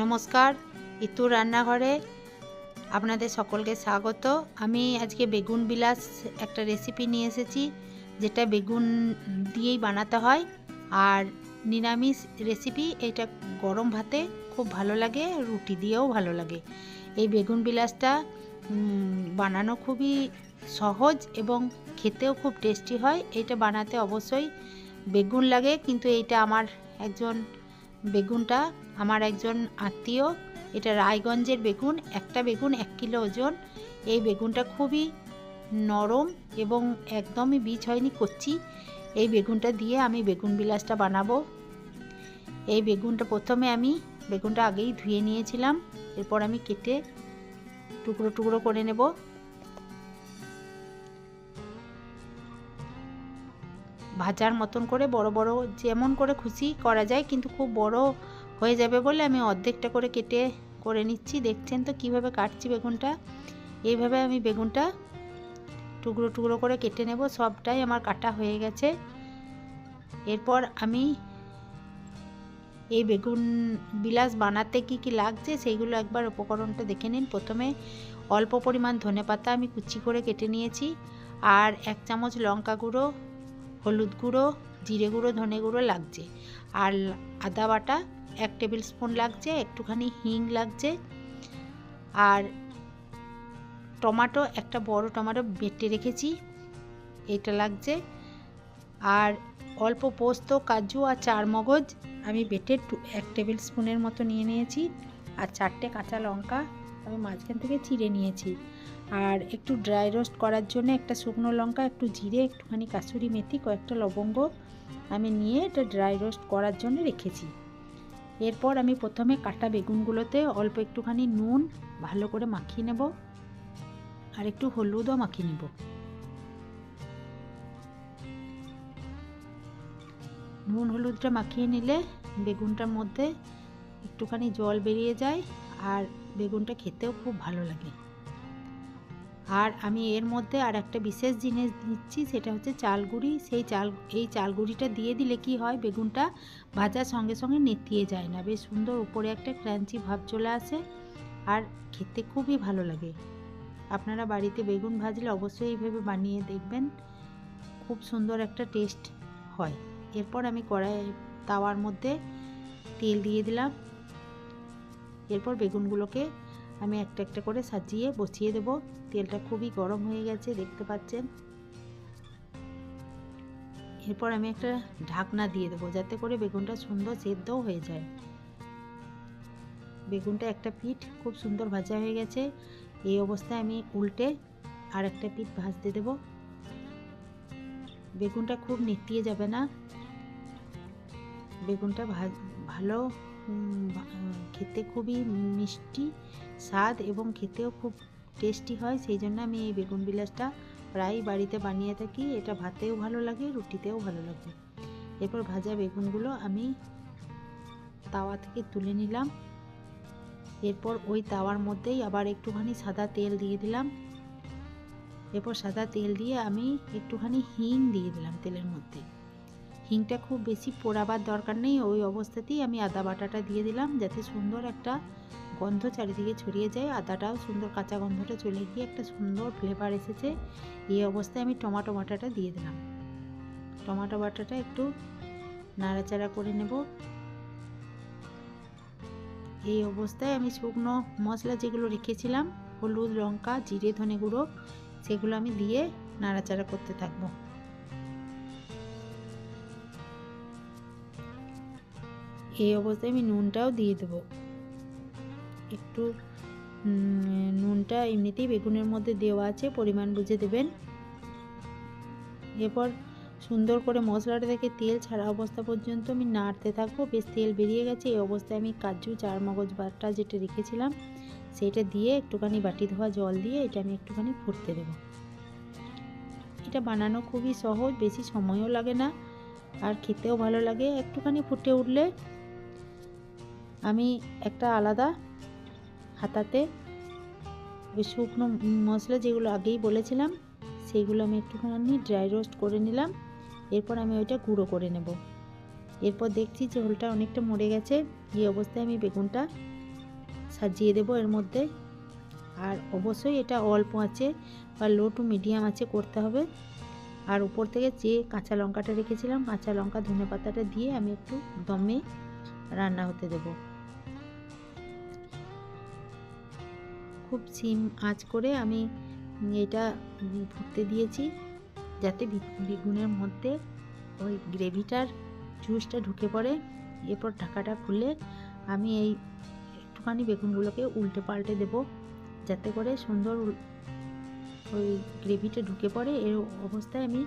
নমস্কার, ইতু রান্নাঘরে আপনাদের সকলকে স্বাগত। আমি আজকে বেগুন বিলাস একটা রেসিপি নিয়ে এসেছি, যেটা বেগুন দিয়েই বানাতে হয়। আর নিরামিষ রেসিপি এটা গরম ভাতে খুব ভালো লাগে, রুটি দিয়েও ভালো লাগে। এই বেগুন বিলাসটা বানানো খুবই সহজ এবং খেতেও খুব টেস্টি হয়। এটা বানাতে অবশ্যই বেগুন লাগে, কিন্তু এইটা আমার একজন বেগুনটা আমার একজন আত্মীয়। এটা রায়গঞ্জের বেগুন, একটা বেগুন এক কিলো ওজন। এই বেগুনটা খুবই নরম এবং একদমই বীজ হয়নি কচ্ছি এই বেগুনটা দিয়ে আমি বেগুন বিলাসটা বানাবো। এই বেগুনটা প্রথমে আমি বেগুনটা আগেই ধুয়ে নিয়েছিলাম। এরপর আমি কেটে টুকরো টুকরো করে নেব। ভাজার মতন করে বড় বড় যেমন করে খুশি করা যায়, কিন্তু খুব বড় হয়ে যাবে বলে আমি অর্ধেকটা করে কেটে করে নিচ্ছি। দেখছেন তো কীভাবে কাটছি বেগুনটা? এইভাবে আমি বেগুনটা টুকরো টুকরো করে কেটে নেব, সবটাই আমার কাটা হয়ে গেছে। এরপর আমি এই বেগুন বিলাস বানাতে কি কি লাগছে সেইগুলো একবার উপকরণটা দেখে নিন। প্রথমে অল্প পরিমাণ ধনেপাতা আমি কুচি করে কেটে নিয়েছি, আর এক চামচ লঙ্কা গুঁড়ো হলুদ গুঁড়ো, জিরে গুঁড়ো, ধনে গুঁড়ো লাগছে। আর আদা বাটা এক টেবিল স্পুন লাগছে, একটুখানি হিং লাগছে। আর টমাটো, একটা বড় টমাটো বেটে রেখেছি, এটা লাগছে। আর অল্প পোস্ত, কাজু আর চার মগজ আমি বেটে এক টেবিল স্পুনের মতো নিয়ে নিয়েছি। আর চারটে কাঁচা লঙ্কা আমি মাঝখান থেকে চিড়ে নিয়েছি। আর একটু ড্রাই রোস্ট করার জন্য একটা শুকনো লঙ্কা, একটু জিরে, একটুখানি কাসুরি মেথি, কয়েকটা লবঙ্গ আমি নিয়ে এটা ড্রাই রোস্ট করার জন্য রেখেছি। এরপর আমি প্রথমে কাটা বেগুনগুলোতে অল্প একটুখানি নুন ভালো করে মাখিয়ে নেব আর একটু হলুদও মাখিয়ে নেব। নুন হলুদটা মাখিয়ে নিলে বেগুনটার মধ্যে একটুখানি জল বেরিয়ে যায় আর বেগুনটা খেতেও খুব ভালো লাগে। আর আমি এর মধ্যে আর একটা বিশেষ জিনিস দিচ্ছি, সেটা হচ্ছে চালগুড়ি। সেই চাল, এই চালগুড়িটা দিয়ে দিলে কি হয়, বেগুনটা ভাজার সঙ্গে সঙ্গে নেতিয়ে যায় না। বেশ সুন্দর উপরে একটা ক্রাঞ্চি ভাব চলে আসে আর খেতে খুবই ভালো লাগে। আপনারা বাড়িতে বেগুন ভাজলে অবশ্যই এইভাবে বানিয়ে দেখবেন, খুব সুন্দর একটা টেস্ট হয়। এরপর আমি কড়াই, তাওয়ার মধ্যে তেল দিয়ে দিলাম। এরপর বেগুনগুলোকে আমি একটা একটা করে সাজিয়ে বসিয়ে দেব। তেলটা খুবই গরম হয়ে গেছে, দেখতে পাচ্ছেন। এরপর আমি একটা ঢাকনা দিয়ে দেবো, যাতে করে বেগুনটা সুন্দর সেদ্ধও হয়ে যায়। বেগুনটা একটা পিঠ খুব সুন্দর ভাজা হয়ে গেছে। এই অবস্থায় আমি উল্টে আর একটা পিঠ ভাজতে দেব। বেগুনটা খুব নেতিয়ে যাবে না। বেগুনটা ভালো খেতে খুবই মিষ্টি স্বাদ এবং খেতেও খুব টেস্টি হয়, সেই জন্য আমি এই বেগুন বিলাসটা প্রায় বাড়িতে বানিয়ে থাকি। এটা ভাতেও ভালো লাগে, রুটিতেও ভালো লাগে। এরপর ভাজা বেগুনগুলো আমি তাওয়া থেকে তুলে নিলাম। এরপর ওই তাওয়ার মধ্যেই আবার একটুখানি সাদা তেল দিয়ে দিলাম। এরপর সাদা তেল দিয়ে আমি একটুখানি হিং দিয়ে দিলাম তেলের মধ্যে। হিংটা খুব বেশি পোড়াবার দরকার নেই, ওই অবস্থাতেই আমি আদা বাটাটা দিয়ে দিলাম, যাতে সুন্দর একটা গন্ধ চারিদিকে ছড়িয়ে যায়, আদাটাও সুন্দর কাঁচা গন্ধটা চলে গিয়ে একটা সুন্দর ফ্লেভার এসেছে। এই অবস্থায় আমি টমাটো বাটাটা দিয়ে দিলাম। টমাটো বাটাটা একটু নাড়াচাড়া করে নেব। এই অবস্থায় আমি শুকনো মশলা যেগুলো রেখেছিলাম, হলুদ, লঙ্কা, জিরে, ধনে গুঁড়ো, সেগুলো আমি দিয়ে নাড়াচাড়া করতে থাকব। এই অবস্থায় আমি নুনটাও দিয়ে দেবো। একটু নুনটা এমনিতেই বেগুনের মধ্যে দেওয়া আছে, পরিমাণ বুঝে দেবেন। এরপর সুন্দর করে মশলাটা থেকে তেল ছাড়া অবস্থা পর্যন্ত আমি নাড়তে থাকব। বেশ তেল বেরিয়ে গেছে, এই অবস্থায় আমি কাজু চার মগজ বাটা যেটা রেখেছিলাম, সেটা দিয়ে একটুখানি বাটি ধোয়া জল দিয়ে এটা আমি একটুখানি ফুটতে দেবো। এটা বানানো খুবই সহজ, বেশি সময়ও লাগে না, আর খেতেও ভালো লাগে। একটুখানি ফুটে উঠলে আমি একটা আলাদা হাতাতে। ওই শুকনো মশলা যেগুলো আগেই বলেছিলাম সেইগুলো আমি একটুখানি ড্রাই রোস্ট করে নিলাম। এরপর আমি ওইটা গুঁড়ো করে নেব। এরপর দেখছি যে হোলটা অনেকটা মরে গেছে। এই অবস্থায় আমি বেগুনটা সাজিয়ে দেবো এর মধ্যে। আর অবশ্যই এটা অল্প আছে বা লো টু মিডিয়াম আছে করতে হবে। আর উপর থেকে যে কাঁচা লঙ্কাটা রেখেছিলাম, কাঁচা লঙ্কা ধনে পাতাটা দিয়ে আমি একটু দমে রান্না হতে দেব। খুব সিম আঁচ করে আমি এটা ফুটতে দিয়েছি যাতে বেগুনের মধ্যে ওই গ্রেভিটার জুসটা ঢুকে পড়ে। এরপর ঢাকাটা খুলে আমি এই একটুখানি বেগুনগুলোকে উল্টে পাল্টে দেব যাতে করে সুন্দর ওই গ্রেভিটা ঢুকে পড়ে। এর অবস্থায় আমি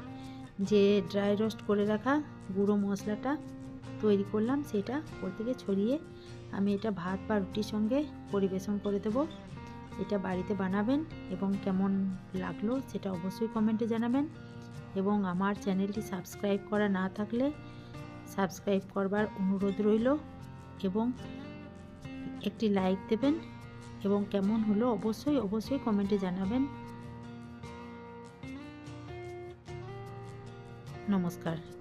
যে ড্রাই রোস্ট করে রাখা গুঁড়ো মশলাটা তৈরি করলাম, সেটা ওর থেকে ছড়িয়ে আমি এটা ভাত বা রুটির সঙ্গে পরিবেশন করে দেব। এটা বাড়িতে বানাবেন এবং কেমন লাগল সেটা অবশ্যই কমেন্টে জানাবেন। এবং আমার চ্যানেলটি সাবস্ক্রাইব করা না থাকলে সাবস্ক্রাইব করবার অনুরোধ রইল এবং একটি লাইক দেবেন এবং কেমন হলো অবশ্যই অবশ্যই কমেন্টে জানাবেন। নমস্কার।